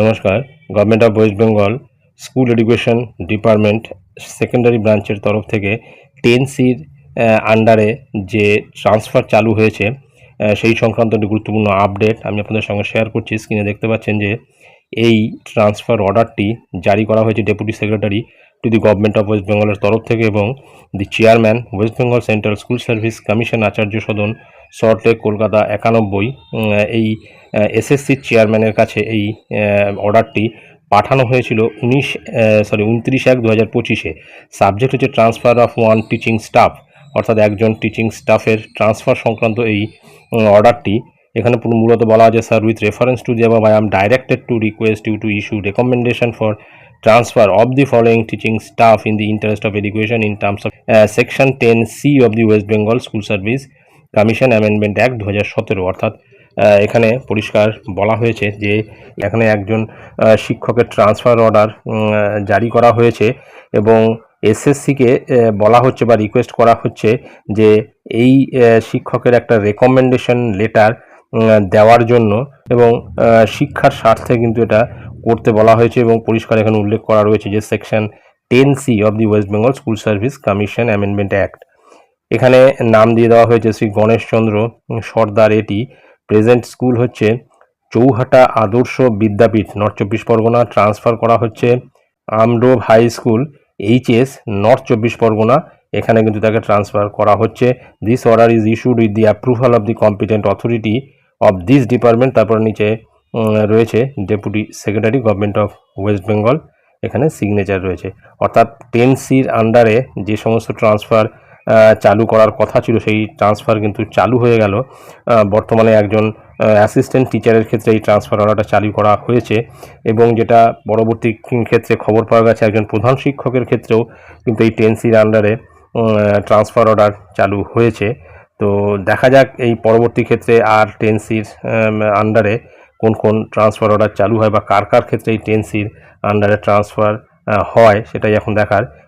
নমস্কার। Government of West Bengal school education department secondary ব্রাঞ্চের তরফ থেকে টেন সির আন্ডারে যে ট্রান্সফার চালু হয়েছে সেই সংক্রান্ত একটি গুরুত্বপূর্ণ আপডেট আমি আপনাদের সঙ্গে শেয়ার করছি। স্ক্রিনে দেখতে পাচ্ছেন যে এই ট্রান্সফার অর্ডারটি জারি করা হয়েছে deputy secretary to the government of West বেঙ্গলের তরফ থেকে এবং the chairman West Bengal Central School Service Commission Acharya Sadan Salt Lake Kolkata একানব্বই এই এসএসসির চেয়ারম্যানের কাছে এই অর্ডারটি পাঠানো হয়েছিল উনিশ সরি উনত্রিশ এক দু হাজার পঁচিশে। সাবজেক্ট হচ্ছে transfer of one teaching staff অর্থাৎ একজন টিচিং স্টাফের ট্রান্সফার সংক্রান্ত এই অর্ডারটি এখানে পুরো মূলত বলা আছে sir with reference to the I am directed to request you to issue recommendation for transfer of the following teaching staff in the interest of education in terms of uh, section 10c of the west bengal school service commission amendment act দু হাজার সতেরো, অর্থাৎ এখানে পরিষ্কার বলা হয়েছে যে এখানে একজন শিক্ষকের ট্রান্সফার অর্ডার জারি করা হয়েছে এবং এসএসসিকে বলা হচ্ছে বা রিকোয়েস্ট করা হচ্ছে যে এই শিক্ষকের একটা রেকমেন্ডেশন লেটার দেওয়ার জন্য এবং শিক্ষার স্বার্থে কিন্তু এটা করতে বলা হয়েছে এবং পরিষ্কার এখানে উল্লেখ করা রয়েছে যে section ten C of the West Bengal School Service Commission amendment act এখানে নাম দিয়ে দেওয়া হয়েছে শ্রী গণেশচন্দ্র সর্দার এটি। প্রেজেন্ট স্কুল হচ্ছে চৌহাটা আদর্শ বিদ্যাপীঠ, নর্থ চব্বিশ পরগনা। ট্রান্সফার করা হচ্ছে আমডোভ হাই স্কুল এইচএস নর্থ চব্বিশ পরগনা। এখানে কিন্তু তাকে ট্রান্সফার করা হচ্ছে। This order is issued with the approval of the competent authority of this department তারপর নিচে রয়েছে deputy secretary government of West Bengal এখানে সিগনেচার রয়েছে। অর্থাৎ টেন সির আন্ডারে যে সমস্ত ট্রান্সফার চালু করার কথা ছিল, সেই ট্রান্সফার কিন্তু চালু হয়ে গেল। বর্তমানে একজন অ্যাসিস্ট্যান্ট টিচারের ক্ষেত্রে এই ট্রান্সফার অর্ডারটা চালু করা হয়েছে এবং যেটা পরবর্তী ক্ষেত্রে খবর পাওয়া গেছে, একজন প্রধান শিক্ষকের ক্ষেত্রেও কিন্তু এই টেন সির আন্ডারে ট্রান্সফার অর্ডার চালু হয়েছে। তো দেখা যাক এই পরবর্তী ক্ষেত্রে আর টেন সির আন্ডারে কোন কোন ট্রান্সফার অর্ডার চালু হয় বা কার কার ক্ষেত্রে এই টেন সির আন্ডারে ট্রান্সফার হয়, সেটাই এখন দেখার।